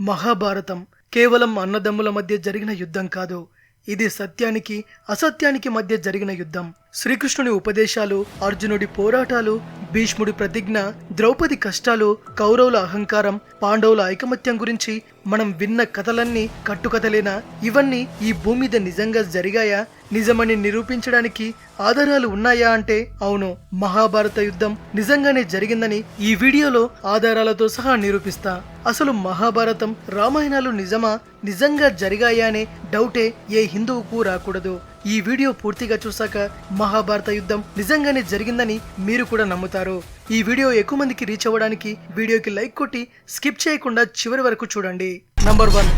మహాభారతం కేవలం అన్నదమ్ముల మధ్య జరిగిన యుద్ధం కాదు. ఇది సత్యానికి అసత్యానికి మధ్య జరిగిన యుద్ధం. శ్రీకృష్ణుని ఉపదేశాలు అర్జునుడి పోరాటాలు భీష్ముడి ప్రతిజ్ఞ ద్రౌపది కష్టాలు కౌరవుల అహంకారం పాండవుల ఐకమత్యం గురించి మనం విన్న కథలన్నీ కట్టుకథలేనా? ఇవన్నీ ఈ భూమి మీద నిజంగా జరిగాయా? నిజమని నిరూపించడానికి ఆధారాలు ఉన్నాయా అంటే అవును. మహాభారత యుద్ధం నిజంగానే జరిగిందని ఈ వీడియోలో ఆధారాలతో సహా నిరూపిస్తా. అసలు మహాభారతం రామాయణాలు నిజమా? నిజంగా జరిగాయా అనే డౌటే ఏ హిందువుకు రాకూడదు. ఈ వీడియో పూర్తిగా చూశాక మహాభారత యుద్ధం నిజంగానే జరిగిందని మీరు కూడా నమ్ముతారు. ఈ వీడియో ఎక్కువ మందికి రీచ్ అవ్వడానికి వీడియోకి లైక్ కొట్టి స్కిప్ చేయకుండా చివరి వరకు చూడండి. నంబర్ వన్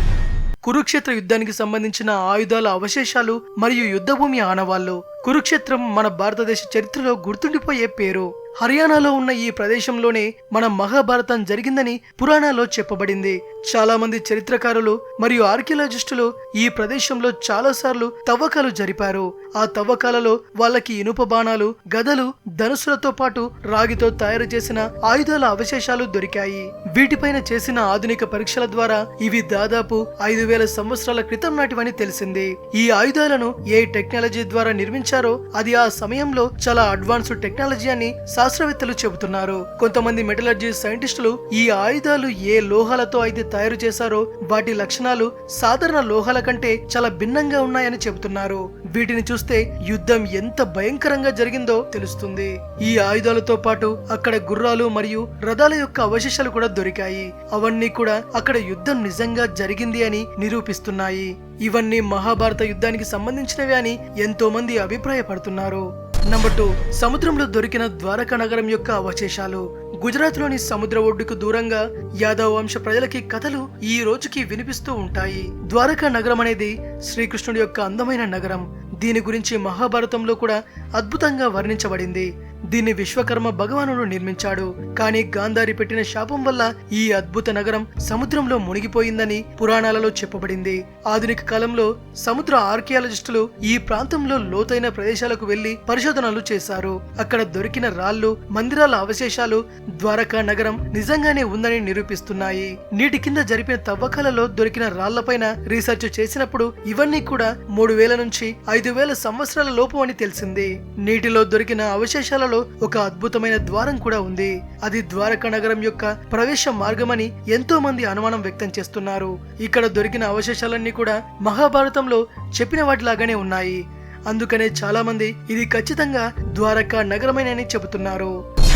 కురుక్షేత్ర యుద్ధానికి సంబంధించిన ఆయుధాల అవశేషాలు మరియు యుద్ధభూమి ఆనవాళ్ళు. కురుక్షేత్రం మన భారతదేశ చరిత్రలో గుర్తుండిపోయే పేరు. హర్యానాలో ఉన్న ఈ ప్రదేశంలోనే మన మహాభారతం జరిగిందని పురాణాల్లో చెప్పబడింది. చాలా మంది చరిత్రకారులు మరియు ఆర్కియాలజిస్టులు ఈ ప్రదేశంలో చాలా సార్లు తవ్వకాలు జరిపారు. ఆ తవ్వకాలలో వాళ్ళకి ఇనుప బాణాలు గదలు ధనుసులతో పాటు రాగితో తయారు చేసిన ఆయుధాల అవశేషాలు దొరికాయి. వీటిపైన చేసిన ఆధునిక పరీక్షల ద్వారా ఇవి దాదాపు ఐదు వేల సంవత్సరాల క్రితం నాటివని తెలిసింది. ఈ ఆయుధాలను ఏ టెక్నాలజీ ద్వారా నిర్మించారో అది ఆ సమయంలో చాలా అడ్వాన్స్డ్ టెక్నాలజీ అని శాస్త్రవేత్తలు చెబుతున్నారు. కొంతమంది మెటలర్జీ సైంటిస్టులు ఈ ఆయుధాలు ఏ లోహాలతో అయితే తయారు చేశారో వాటి లక్షణాలు సాధారణ లోహాల కంటే చాలా భిన్నంగా ఉన్నాయని చెబుతున్నారు. వీటిని చూస్తే యుద్ధం ఎంత భయంకరంగా జరిగిందో తెలుస్తుంది. ఈ ఆయుధాలతో పాటు అక్కడ గుర్రాలు మరియు రథాల యొక్క అవశేషాలు కూడా దొరికాయి. అవన్నీ కూడా అక్కడ యుద్ధం నిజంగా జరిగింది అని నిరూపిస్తున్నాయి. ఇవన్నీ మహాభారత యుద్ధానికి సంబంధించినవి అని ఎంతో మంది అభిప్రాయపడుతున్నారు. నంబర్ టూ సముద్రంలో దొరికిన ద్వారకా నగరం యొక్క అవశేషాలు. గుజరాత్లోని సముద్ర ఒడ్డుకు దూరంగా యాదవ వంశ ప్రజలకి కథలు ఈ రోజుకి వినిపిస్తూ ఉంటాయి. ద్వారకా నగరం అనేది శ్రీకృష్ణుడి యొక్క అందమైన నగరం. దీని గురించి మహాభారతంలో కూడా అద్భుతంగా వర్ణించబడింది. దీన్ని విశ్వకర్మ భగవానుడు నిర్మించాడు. కానీ గాంధారి పెట్టిన శాపం వల్ల ఈ అద్భుత నగరం సముద్రంలో మునిగిపోయిందని పురాణాలలో చెప్పబడింది. ఆధునిక కాలంలో సముద్ర ఆర్కియాలజిస్టులు ఈ ప్రాంతంలో లోతైన ప్రదేశాలకు వెళ్ళి పరిశోధనలు చేశారు. అక్కడ దొరికిన రాళ్ళు మందిరాల అవశేషాలు ద్వారకా నగరం నిజంగానే ఉందని నిరూపిస్తున్నాయి. నీటి కింద జరిపిన తవ్వకాలలో దొరికిన రాళ్ళపైన రీసెర్చ్ చేసినప్పుడు ఇవన్నీ కూడా మూడు వేల నుంచి ఐదు వేల సంవత్సరాల లోపు అని తెలిసింది. నీటిలో దొరికిన అవశేషాలలో ఒక అద్భుతమైన ద్వారం కూడా ఉంది. అది ద్వారకా నగరం యొక్క ప్రవేశ మార్గమని ఎంతో మంది అనుమానం వ్యక్తం చేస్తున్నారు. ఇక్కడ దొరికిన అవశేషాలన్నీ కూడా మహాభారతంలో చెప్పిన వాటిలాగానే ఉన్నాయి. అందుకనే చాలా మంది ఇది ఖచ్చితంగా ద్వారకా నగరమేనని చెబుతున్నారు.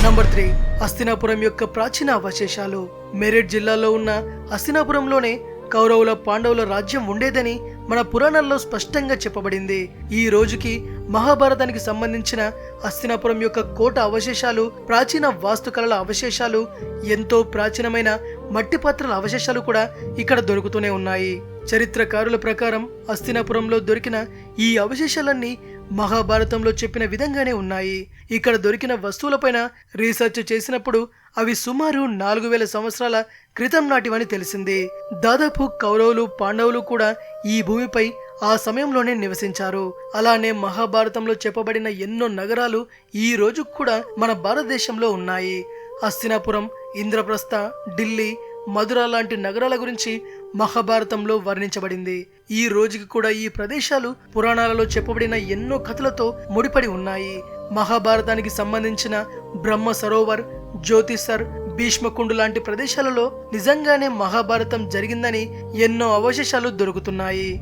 నంబర్ త్రీ హస్తినాపురం యొక్క ప్రాచీన అవశేషాలు. మెరేట్ జిల్లాలో ఉన్న హస్తినాపురంలోనే కౌరవుల పాండవుల రాజ్యం ఉండేదని మన పురాణాల్లో స్పష్టంగా చెప్పబడింది. ఈ రోజుకి మహాభారతానికి సంబంధించిన హస్తినాపురం యొక్క కోట అవశేషాలు ప్రాచీన వాస్తుకళల అవశేషాలు ఎంతో ప్రాచీనమైన మట్టి పాత్రల అవశేషాలు కూడా ఇక్కడ దొరుకుతూనే ఉన్నాయి. చరిత్రకారుల ప్రకారం హస్తినాపురంలో దొరికిన ఈ అవశేషాలన్నీ మహాభారతంలో చెప్పిన విధంగానే ఉన్నాయి. ఇక్కడ దొరికిన వస్తువులపైన రీసెర్చ్ చేసినప్పుడు అవి సుమారు నాలుగు వేల సంవత్సరాల క్రితం నాటివని తెలిసింది. దాదాపు కౌరవులు పాండవులు కూడా ఈ భూమిపై ఆ సమయంలోనే నివసించారు. అలానే మహాభారతంలో చెప్పబడిన ఎన్నో నగరాలు ఈ రోజు కూడా మన భారతదేశంలో ఉన్నాయి. హస్తినాపురం ఇంద్రప్రస్థ ఢిల్లీ మధుర లాంటి నగరాల గురించి మహాభారతంలో వర్ణించబడింది. ఈ రోజుకి కూడా ఈ ప్రదేశాలు పురాణాలలో చెప్పబడిన ఎన్నో కథలతో ముడిపడి ఉన్నాయి. మహాభారతానికి సంబంధించిన బ్రహ్మ సరోవర్ జ్యోతిసర్ భీష్మకుండు లాంటి ప్రదేశాలలో నిజంగానే మహాభారతం జరిగిందని ఎన్నో అవశేషాలు దొరుకుతున్నాయి.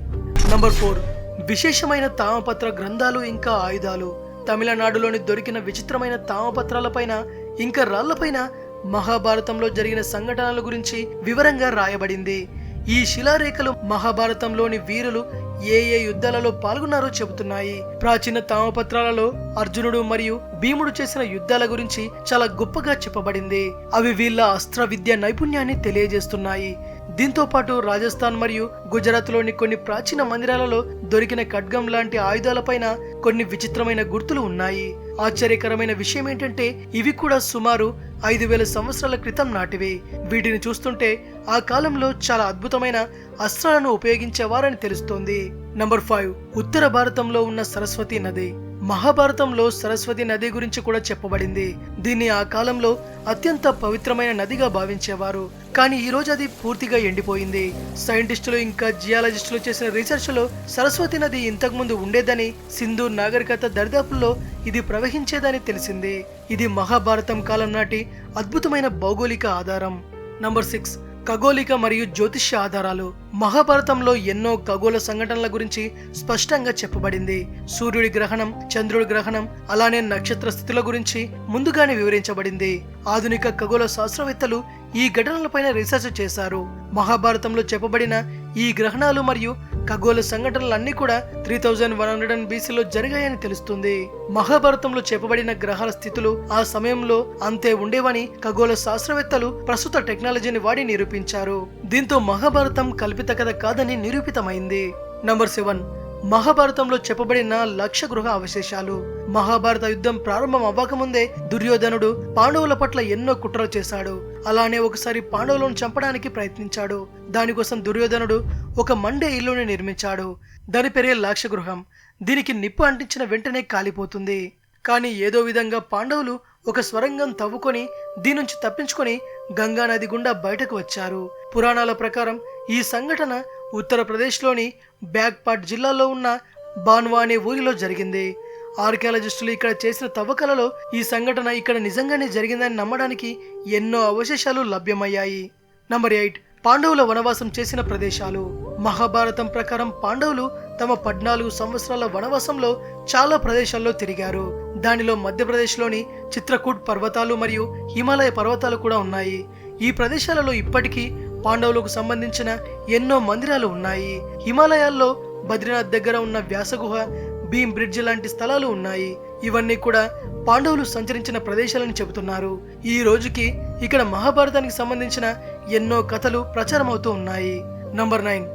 నంబర్ ఫోర్ విశేషమైన తామపత్ర గ్రంథాలు ఇంకా ఆయుధాలు. తమిళనాడులోని దొరికిన విచిత్రమైన తామపత్రాలపైన ఇంకా రాళ్ళపైన మహాభారతంలో జరిగిన సంఘటనల గురించి వివరంగా రాయబడింది. ఈ శిలారేఖలు మహాభారతంలోని వీరులు ఏ ఏ యుద్ధాలలో పాల్గొన్నారో చెబుతున్నాయి. ప్రాచీన తామపత్రాలలో అర్జునుడు మరియు భీముడు చేసిన యుద్ధాల గురించి చాలా గొప్పగా చెప్పబడింది. అవి వీళ్ళ అస్త్ర విద్య నైపుణ్యాన్ని తెలియజేస్తున్నాయి. దీంతో పాటు రాజస్థాన్ మరియు గుజరాత్లోని కొన్ని ప్రాచీన మందిరాలలో దొరికిన ఖడ్గం లాంటి ఆయుధాలపైన కొన్ని విచిత్రమైన గుర్తులు ఉన్నాయి. ఆశ్చర్యకరమైన విషయం ఏంటంటే ఇవి కూడా సుమారు ఐదు వేల సంవత్సరాల క్రితం నాటివి. వీటిని చూస్తుంటే ఆ కాలంలో చాలా అద్భుతమైన అస్త్రాలను ఉపయోగించేవారని తెలుస్తోంది. Number five. ఉత్తర భారతంలో ఉన్న సరస్వతి నది. మహాభారతంలో సరస్వతి నది గురించి కూడా చెప్పబడింది. దీన్ని ఆ కాలంలో అత్యంత పవిత్రమైన నదిగా భావించేవారు. కానీ ఈ రోజు అది పూర్తిగా ఎండిపోయింది. సైంటిస్టులు ఇంకా జియాలజిస్టులు చేసిన రీసెర్చ్లో సరస్వతి నది ఇంతకుముందు ఉండేదని సింధు నాగరికత దరిదాపుల్లో ఇది ప్రవహించేదని తెలిసింది. ఇది మహాభారతం కాలం నాటి అద్భుతమైన భౌగోళిక ఆధారం. Number six. ఖగోళిక మరియు జ్యోతిష్య ఆధారాలు మహాభారతంలో ఎన్నో ఖగోళ సంఘటనల గురించి స్పష్టంగా చెప్పబడింది. సూర్యుడి గ్రహణం చంద్రుడి గ్రహణం అలానే నక్షత్ర స్థితుల గురించి ముందుగానే వివరించబడింది. ఆధునిక ఖగోళ శాస్త్రవేత్తలు ఈ ఘటనలపైన రీసెర్చ్ చేశారు. మహాభారతంలో చెప్పబడిన ఈ గ్రహణాలు మరియు ఖగోళ సంఘటనలన్నీ కూడా three thousand one hundred and బీసీలో జరిగాయని తెలుస్తుంది. మహాభారతంలో చెప్పబడిన గ్రహాల స్థితులు ఆ సమయంలో అంతే ఉండేవని ఖగోళ శాస్త్రవేత్తలు ప్రస్తుత టెక్నాలజీని వాడి నిరూపించారు. దీంతో మహాభారతం కల్పిత కథ కాదని నిరూపితమైంది. నంబర్ సెవెన్ మహాభారతంలో చెప్పబడిన లక్ష గృహ అవశేషాలు. మహాభారత యుద్ధం ప్రారంభం అవ్వకముందే దుర్యోధనుడు పాండవుల పట్ల ఎన్నో కుట్రలు చేశాడు. అలానే ఒకసారి పాండవులను చంపడానికి ప్రయత్నించాడు. దానికోసం దుర్యోధనుడు ఒక మండే ఇల్లుని నిర్మించాడు. దాని పేరే లక్ష గృహం. దీనికి నిప్పు అంటించిన వెంటనే కాలిపోతుంది. కానీ ఏదో విధంగా పాండవులు ఒక స్వరంగం తవ్వుకొని దీని నుంచి తప్పించుకొని గంగా నది గుండా బయటకు వచ్చారు. పురాణాల ప్రకారం ఈ సంఘటన ఉత్తరప్రదేశ్లోని బ్యాక్పాట్ జిల్లాలో ఉన్న బాన్వా అనే ఊరిలో జరిగింది. ఆర్కియాలజిస్టులు ఇక్కడ చేసిన తవ్వకలలో ఈ సంఘటన ఇక్కడ నిజంగానే జరిగిందని నమ్మడానికి ఎన్నో అవశేషాలు లభ్యమయ్యాయి. నంబర్ ఎయిట్ పాండవుల వనవాసం చేసిన ప్రదేశాలు. మహాభారతం ప్రకారం పాండవులు తమ పద్నాలుగు సంవత్సరాల వనవాసంలో చాలా ప్రదేశాల్లో తిరిగారు. దానిలో మధ్యప్రదేశ్లోని చిత్రకూట్ పర్వతాలు మరియు హిమాలయ పర్వతాలు కూడా ఉన్నాయి. ఈ ప్రదేశాలలో ఇప్పటికీ పాండవులకు సంబంధించిన ఎన్నో మందిరాలు ఉన్నాయి. హిమాలయాల్లో బద్రీనాథ్ దగ్గర ఉన్న వ్యాసగుహ భీమ్ బ్రిడ్జ్ లాంటి స్థలాలు ఉన్నాయి. ఇవన్నీ కూడా పాండవులు సంచరించిన ప్రదేశాలని చెబుతున్నారు. ఈ రోజుకి ఇక్కడ మహాభారతానికి సంబంధించిన ఎన్నో కథలు ప్రచారమవుతూ ఉన్నాయి. నంబర్ నైన్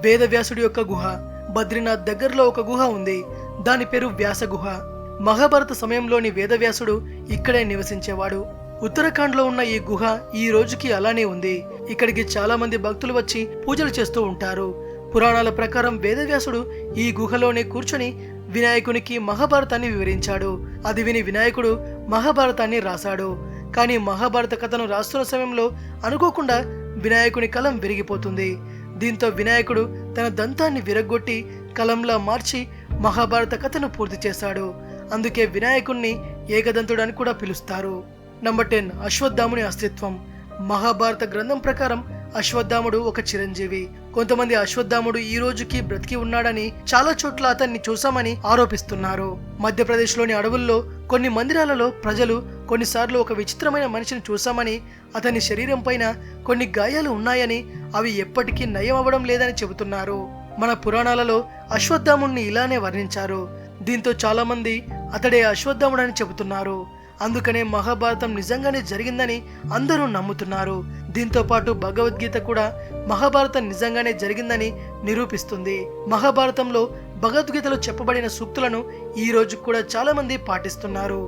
వేదవ్యాసుడి యొక్క గుహ. బద్రీనాథ్ దగ్గరలో ఒక గుహ ఉంది. దాని పేరు వ్యాస గుహ మహాభారత సమయంలోని వేదవ్యాసుడు ఇక్కడే నివసించేవాడు. ఉత్తరాఖండ్లో ఉన్న ఈ గుహ ఈ రోజుకి అలానే ఉంది. ఇక్కడికి చాలా మంది భక్తులు వచ్చి పూజలు చేస్తూ ఉంటారు. పురాణాల ప్రకారం వేదవ్యాసుడు ఈ గుహలోనే కూర్చొని వినాయకునికి మహాభారతాన్ని వివరించాడు. అది విని వినాయకుడు మహాభారతాన్ని రాశాడు. కానీ మహాభారత కథను రాస్తున్న సమయంలో అనుకోకుండా వినాయకుని కలం విరిగిపోతుంది. దీంతో వినాయకుడు తన దంతాన్ని విరగ్గొట్టి కలంలా మార్చి మహాభారత కథను పూర్తి చేశాడు. అందుకే వినాయకుణ్ణి ఏకదంతుడు అని కూడా పిలుస్తారు. నంబర్ టెన్ అశ్వత్థాముని అస్తిత్వం. మహాభారత గ్రంథం ప్రకారం అశ్వత్థాముడు ఒక చిరంజీవి. కొంతమంది అశ్వత్థాముడు ఈ రోజుకి బ్రతికి ఉన్నాడని చాలా చోట్ల అతన్ని చూసామని ఆరోపిస్తున్నారు. మధ్యప్రదేశ్లోని అడవుల్లో కొన్ని మందిరాలలో ప్రజలు కొన్నిసార్లు ఒక విచిత్రమైన మనిషిని చూశామని అతని శరీరం పైన కొన్ని గాయాలు ఉన్నాయని అవి ఎప్పటికీ నయం అవ్వడం లేదని చెబుతున్నారు. మన పురాణాలలో అశ్వత్థాముణ్ణి ఇలానే వర్ణించారు. దీంతో చాలా మంది అతడే అశ్వత్థాముడని చెబుతున్నారు. అందుకనే మహాభారతం నిజంగానే జరిగిందని అందరూ నమ్ముతున్నారు. దీంతో పాటు భగవద్గీత కూడా మహాభారతం నిజంగానే జరిగిందని నిరూపిస్తుంది. మహాభారతంలో భగవద్గీతలో చెప్పబడిన సూక్తులను ఈ రోజు కూడా చాలా మంది పాటిస్తున్నారు.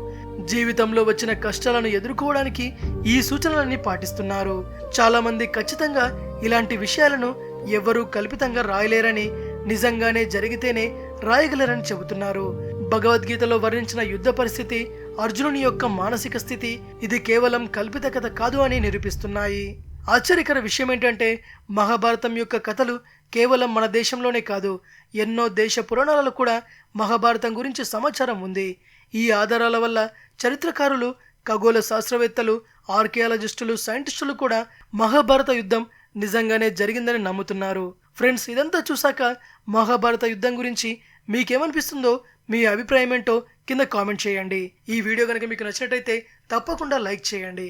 జీవితంలో వచ్చిన కష్టాలను ఎదుర్కోవడానికి ఈ సూచనలన్నీ పాటిస్తున్నారు. చాలా మంది ఖచ్చితంగా ఇలాంటి విషయాలను ఎవ్వరూ కల్పితంగా రాయలేరని నిజంగానే జరిగితేనే రాయగలరని చెబుతున్నారు. భగవద్గీతలో వర్ణించిన యుద్ధ పరిస్థితి అర్జునుని యొక్క మానసిక స్థితి ఇది కేవలం కల్పిత కథ కాదు అని నిరూపిస్తున్నాయి. ఆశ్చర్యకర విషయం ఏంటంటే మహాభారతం యొక్క కథలు కేవలం మన దేశంలోనే కాదు ఎన్నో దేశ పురాణాలలో కూడా మహాభారతం గురించి సమాచారం ఉంది. ఈ ఆధారాల వల్ల చరిత్రకారులు ఖగోళ శాస్త్రవేత్తలు ఆర్కియాలజిస్టులు సైంటిస్టులు కూడా మహాభారత యుద్ధం నిజంగానే జరిగిందని నమ్ముతున్నారు. ఫ్రెండ్స్ ఇదంతా చూశాక మహాభారత యుద్ధం గురించి మీకేమనిపిస్తుందో మీ అభిప్రాయం ఏంటో కింద కామెంట్ చేయండి. ఈ వీడియో కనుక మీకు నచ్చినట్టయితే తప్పకుండా లైక్ చేయండి.